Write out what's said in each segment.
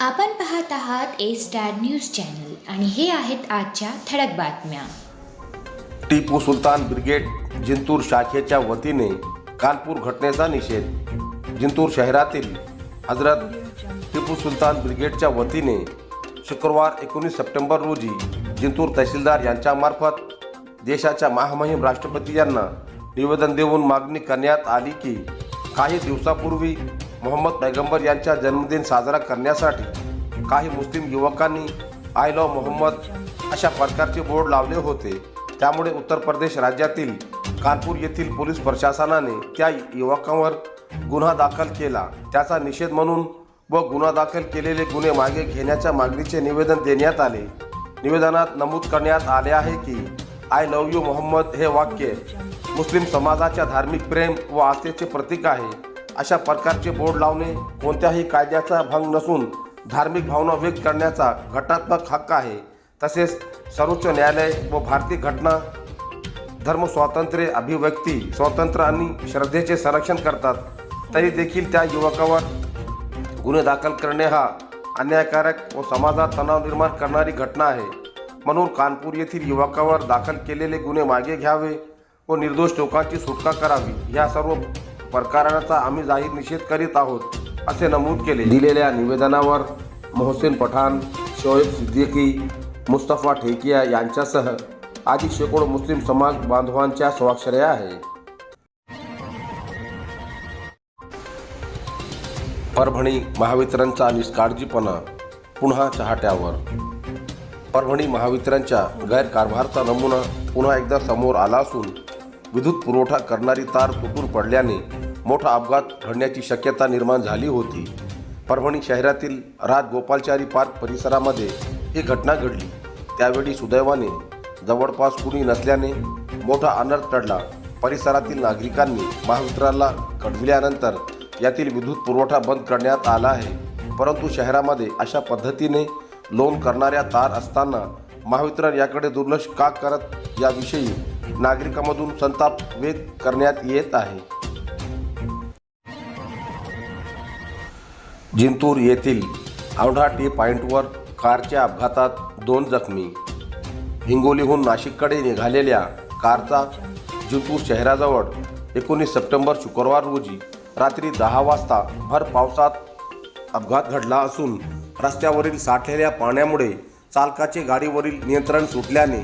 आपण पाहत आहात ए स्टार न्यूज चॅनल आणि हे आहेत आजच्या ठळक बातम्या. टिपू सुलतान ब्रिगेड जिंतूर शाखेच्या वतीने कानपूर घटनेचा निषेध. जिंतूर शहरातील हजरत टिपू सुलतान ब्रिगेडच्या वतीने शुक्रवार एकोणीस सप्टेंबर रोजी जिंतूर तहसीलदार यांच्यामार्फत देशाच्या महामहिम राष्ट्रपती यांना निवेदन देऊन मागणी करण्यात आली की काही दिवसापूर्वी मोहम्मद पैगंबर यांचा जन्मदिन साजरा करण्यासाठी काही मुस्लिम युवकांनी आय लव मोहम्मद अशा प्रकारचे बोर्ड लावले होते. त्यामुळे उत्तर प्रदेश राज्यातील कानपूर येथील पोलीस प्रशासनाने त्या युवकांवर गुन्हा दाखल केला. त्याचा निषेध म्हणून व गुन्हा दाखल केलेले गुन्हे मागे घेण्याच्या मागणीचे निवेदन देण्यात आले. निवेदनात नमूद करण्यात आले आहे की आय लव्ह यू मोहम्मद हे वाक्य मुस्लिम समाजाच्या धार्मिक प्रेम व आस्थेचे प्रतीक आहे. अशा प्रकारचे बोर्ड लावणे कोणत्याही कायद्याचा भंग नसून धार्मिक भावना व्यक्त करण्याचा घटनात्मक हक्क आहे. तसेच सर्वोच्च न्यायालय व भारतीय घटना धर्म स्वातंत्र्य अभिव्यक्ती स्वातंत्र्य आणि श्रद्धेचे संरक्षण करतात. तरी देखील त्या युवकावर गुन्हे दाखल करणे हा अन्यायकारक व समाजात तणाव निर्माण करणारी घटना आहे. म्हणून कानपूर येथील युवकावर दाखल केलेले गुन्हे मागे घ्यावे व निर्दोष लोकांची सुटका करावी. या सर्व प्रकाराचा आम्ही जाहीर निषेध करीत आहोत असे नमूद केले. दिलेल्या निवेदनावर मोहसेन पठाण शोएब सिद्दीकी मुस्तफा ठेकिया यांच्यासह आदी शेकडो मुस्लिम समाज बांधवांच्या स्वाक्षऱ्या आहे परभणी महावितरणचा निष्काळजीपणा पुन्हा चहाट्यावर परभणी महावितरणच्या गैरकारभारचा नमुना पुन्हा एकदा समोर आला असून विद्युत पुरवठा करणारी तार तुटून पडल्याने मोठा अपघात घडण्याची शक्यता निर्माण झाली होती. परभणी शहरातील राजगोपालचारी पार्क परिसरामध्ये ही घटना घडली. त्यावेळी सुदैवाने जवळपास कुणी नसल्याने मोठा अनर्थ टळला. परिसरातील नागरिकांनी महावितरणला कळविल्यानंतर यातील विद्युत पुरवठा बंद करण्यात आला आहे. परंतु शहरामध्ये अशा पद्धतीने लोन करणाऱ्या तार असताना महावितरण याकडे दुर्लक्ष का करत याविषयी नागरिकांमधून संताप व्यक्त करण्यात येत आहे. जिंतूर येथील औढा टी पॉईंटवर कारच्या अपघातात दोन जखमी. हिंगोलीहून नाशिककडे निघालेल्या कारचा जिंतूर शहराजवळ एकोणीस सप्टेंबर शुक्रवार रोजी रात्री दहा वाजता भर पावसात अपघात घडला असून रस्त्यावरील साठलेल्या पाण्यामुळे चालकाचे गाडीवरील नियंत्रण सुटल्याने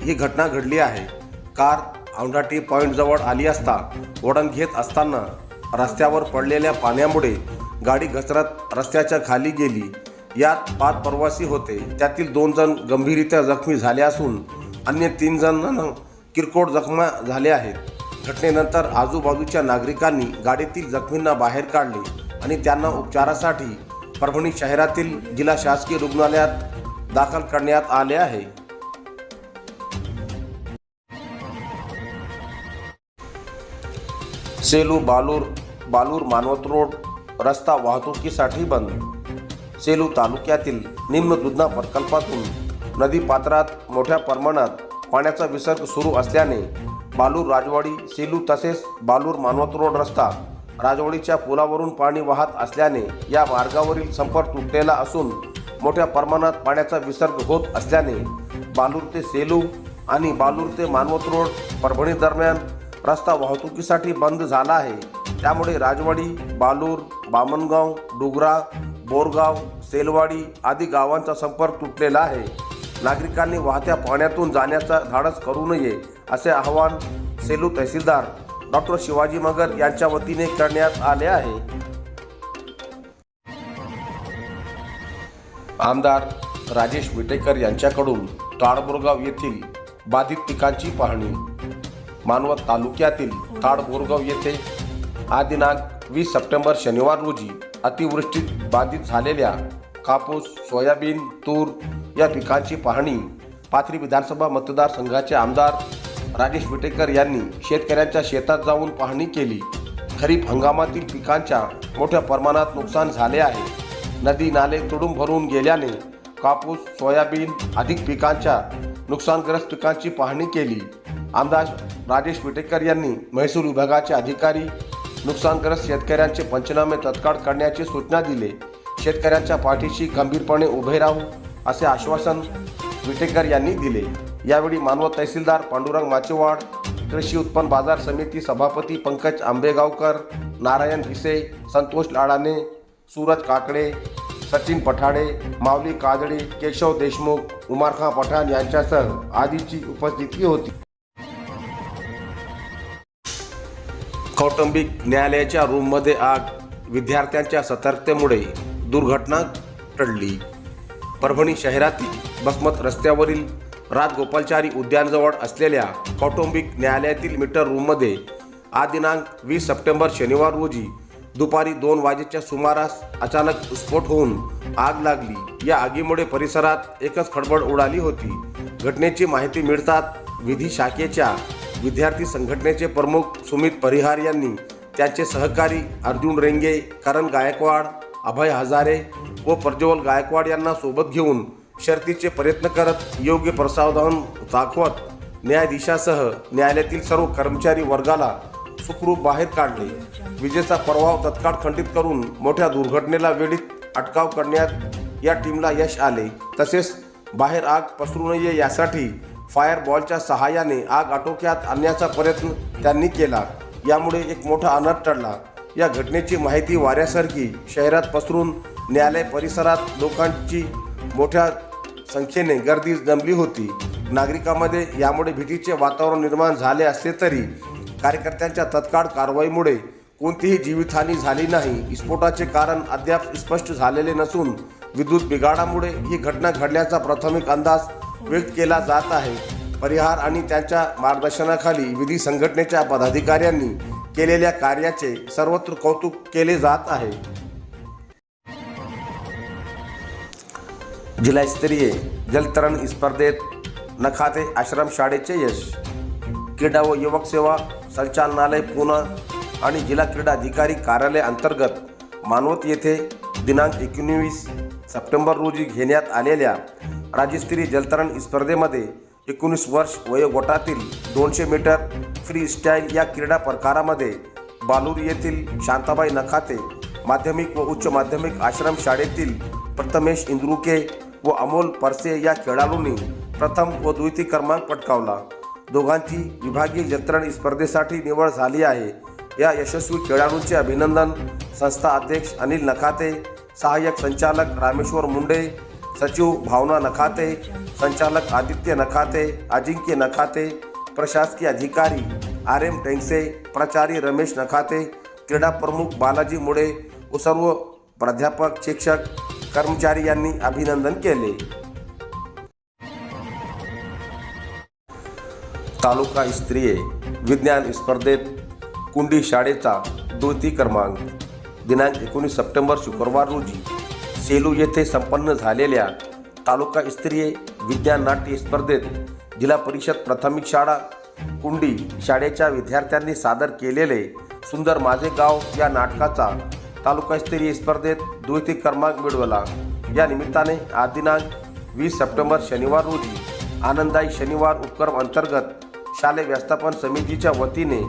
ही घटना घडली आहे. कार औंढाटी पॉईंटजवळ आली असता ओढण घेत असताना रस्त्यावर पडलेल्या पाण्यामुळे गाडी घसरत रस्त्याच्या खाली गेली. यात पाच प्रवासी होते. त्यातील दोन जण गंभीररित्या जखमी झाले असून अन्य तीन जणांना किरकोळ जखमा झाले आहेत. घटनेनंतर आजूबाजूच्या नागरिकांनी गाडीतील जखमींना बाहेर काढले आणि त्यांना उपचारासाठी परभणी शहरातील जिल्हा शासकीय रुग्णालयात दाखल करण्यात आले आहे. सेलू बालूर बालूर मानवत रोड रस्ता वाहतुकीसाठी बंद. सेलू तालुक्यातील निम्न दुधना प्रकल्पातून नदी पात्रात मोठ्या प्रमाणात पाण्याचा विसर्ग सुरू असल्याने बालूर राजवाडी सेलू तसेच बालूर मानवत रोड रस्ता राजवाडीच्या पुलावरून पाणी वाहत असल्याने या मार्गावरील संपर्क तुटलेला असून मोठ्या प्रमाणात पाण्याचा विसर्ग होत असल्याने बालूर ते सेलू आणि बालूर ते मानवत रोड परभणी दरम्यान रस्ता वाहतुकीसाठी बंद झाला आहे. त्यामुळे राजवाडी बालूर बामणगाव डुगरा बोरगाव सेलवाडी आदी गावांचा संपर्क तुटलेला आहे. नागरिकांनी वाहत्या पाण्यातून जाण्याचा धाडस करू नये असे आवाहन सेलू तहसीलदार डॉक्टर शिवाजी मगर यांच्या वतीने करण्यात आले आहे. आमदार राजेश विटेकर यांच्याकडून काळबोरगाव येथील बाधित पिकांची पाहणी मानवत तालुक्यातील ताडबोरगाव येथे हा दिनांक वीस सप्टेंबर शनिवार रोजी अतिवृष्टीत बाधित झालेल्या कापूस सोयाबीन तूर या पिकांची पाहणी पाथरी विधानसभा मतदारसंघाचे आमदार राजेश विटेकर यांनी शेतकऱ्यांच्या शेतात जाऊन पाहणी केली. खरीप हंगामातील पिकांच्या मोठ्या प्रमाणात नुकसान झाले आहे. नदी नाले तुडून भरून गेल्याने कापूस सोयाबीन अधिक पिकांच्या नुकसानग्रस्त पिकांची पाहणी केली. आमदार राजेश विटेकर यांनी महसूल विभागाचे अधिकारी नुकसानग्रस्त शेतकऱ्यांचे पंचनामे तत्काळ करण्याची सूचना दिले. शेतकऱ्यांच्या पाठीशी गंभीरपणे उभे राहू असे आश्वासन विटेकर यांनी दिले. यावेळी मानवत तहसीलदार पांडुरंग माचेवाड कृषी उत्पन्न बाजार समिती सभापती पंकज आंबेगावकर नारायण भिसे संतोष लाडाने सूरज काकडे सचिन पठाडे माऊली काजळे केशव देशमुख उमारखा पठाण यांच्यासह आदीची उपस्थिती होती. कौटुंबिक न्यायालयाच्या रूममध्ये आग विद्यार्थ्यांच्या सतर्कतेमुळे दुर्घटना टळली. परभणी शहरातील बसमत रस्त्यावरील राजगोपालचारी उद्यानजवळ असलेल्या कौटुंबिक न्यायालयातील मीटर रूममध्ये आज दिनांक वीस सप्टेंबर शनिवार रोजी दुपारी दोन वाजेच्या सुमारास अचानक स्फोट होऊन आग लागली. या आगीमुळे परिसरात एकच खडबड उडाली होती. घटनेची माहिती मिळतात विधी शाखेच्या विद्यार्थी संघटनेचे प्रमुख सुमित परिहार यांनी त्यांचे सहकारी अर्जुन रेंगे करण गायकवाड अभय हजारे व प्रज्वल गायकवाड यांना सोबत घेऊन शर्तीचे प्रयत्न करत योग्य प्रसावधान दाखवत न्यायाधीशासह न्यायालयातील सर्व कर्मचारी वर्गाला सुखरूप बाहेर काढले. विजेचा प्रभाव तत्काळ खंडित करून मोठ्या दुर्घटनेला वेळीत अटकाव करण्यात या टीमला यश आले. तसेच बाहेर आग पसरू नये यासाठी फायरबॉलच्या सहाय्याने आग आटोक्यात आणण्याचा प्रयत्न त्यांनी केला. यामुळे एक मोठा अनर्थ टळला. या घटनेची माहिती वाऱ्यासारखी शहरात पसरून न्यायालय परिसरात लोकांची मोठ्या संख्येने गर्दी जमली होती. नागरिकांमध्ये यामुळे भीतीचे वातावरण निर्माण झाले असले तरी कार्यकर्त्यांच्या तत्काळ कारवाईमुळे कोणतीही जीवितहानी झाली नाही. स्फोटाचे कारण अद्याप स्पष्ट झालेले नसून विद्युत बिघाडामुळे ही घटना घडल्याचा प्राथमिक अंदाज व्यक्त केला जात आहे. परिहार आणि त्यांच्या मार्गदर्शनाखाली विधी संघटनेच्या पदाधिकाऱ्यांनी केलेल्या कार्याचे सर्वत्र कौतुक केले जात आहे. जिल्हास्तरीय जलतरण स्पर्धेत नखाते आश्रम शाळेचे यश. क्रीडा व युवक सेवा संचालनालय पुणे आणि जिल्हा क्रीडा अधिकारी कार्यालय अंतर्गत मानवत येथे दिनांक एकोणवीस सप्टेंबर रोजी घेण्यात आलेल्या राज्यस्तरीय जलतरण स्पर्धेमध्ये एकोणीस वर्ष वयोगटातील दोनशे मीटर फ्री स्टाईल या क्रीडा प्रकारामध्ये बालूर येथील शांताबाई नखाते माध्यमिक व उच्च माध्यमिक आश्रम शाळेतील प्रथमेश इंद्रुके व अमोल परसे या खेळाडूंनी प्रथम व द्वितीय क्रमांक पटकावला. दोघांची विभागीय जलतरण स्पर्धेसाठी निवड झाली आहे. या यशस्वी खेळाडूंचे अभिनंदन संस्था अध्यक्ष अनिल नखाते सहाय्यक संचालक रामेश्वर मुंडे सचिव भावना नखाते संचालक आदित्य नखाते अजिंक्य नखाते प्रशासकीय अधिकारी आर एम टेंगसे, प्राचार्य रमेश नखाते क्रीडा प्रमुख बालाजी मुळे व सर्व प्राध्यापक, शिक्षक, कर्मचारी यांनी अभिनंदन केले. तालुका स्त्रिये विज्ञान स्पर्धेत कुंडी शाळेचा द्वितीय क्रमांक, दिनांक एकोणीस सप्टेंबर शुक्रवार रोजी सेलू येथे संपन्न झालेल्या तालुका स्तरीय विज्ञान नाट्य स्पर्धेत जिल्हा परिषद प्राथमिक शाळा कुंडी शाळेच्या विद्यार्थ्यांनी सादर केलेले सुंदर माझे गाव या नाटकाचा तालुकास्तरीय स्पर्धेत द्वितीय क्रमांक मिळवला. या निमित्ताने आज दिनांक वीस सप्टेंबर शनिवार रोजी आनंदाई शनिवार उपक्रम अंतर्गत शालेय व्यवस्थापन समितीच्या वतीने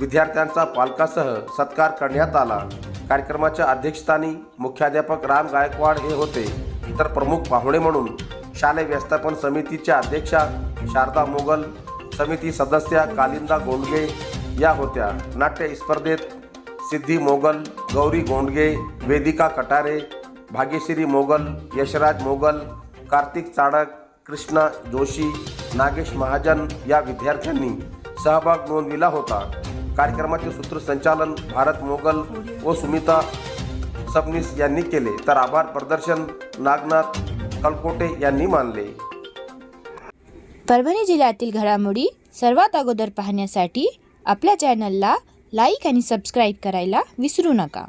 विद्यार्थ्यांचा पालकासह सत्कार करण्यात आला. कार्यक्रमाच्या अध्यक्षस्थानी मुख्याध्यापक राम गायकवाड हे होते. तर प्रमुख पाहुणे म्हणून शालेय व्यवस्थापन समितीच्या अध्यक्षा शारदा मोगल समिती सदस्या कालिंदा गोंडगे या होत्या. नाट्य स्पर्धेत सिद्धी मोगल गौरी गोंडगे वेदिका कटारे भाग्यश्री मोगल यशराज मोगल कार्तिक चाडक कृष्णा जोशी नागेश महाजन या विद्यार्थ्यांनी सहभाग नोंदविला होता. कार्यक्रमाचे सूत्रसंचालन भारत मोगल व सुमिता सबनीस यांनी केले. तर आभार. प्रदर्शन नागनाथ कलकोटे यांनी मानले. परभणी जिल्ह्यातील घडामोडी सर्वात अगोदर पाहण्यासाठी आपल्या चॅनलला लाईक आणि सबस्क्राईब करायला विसरू नका.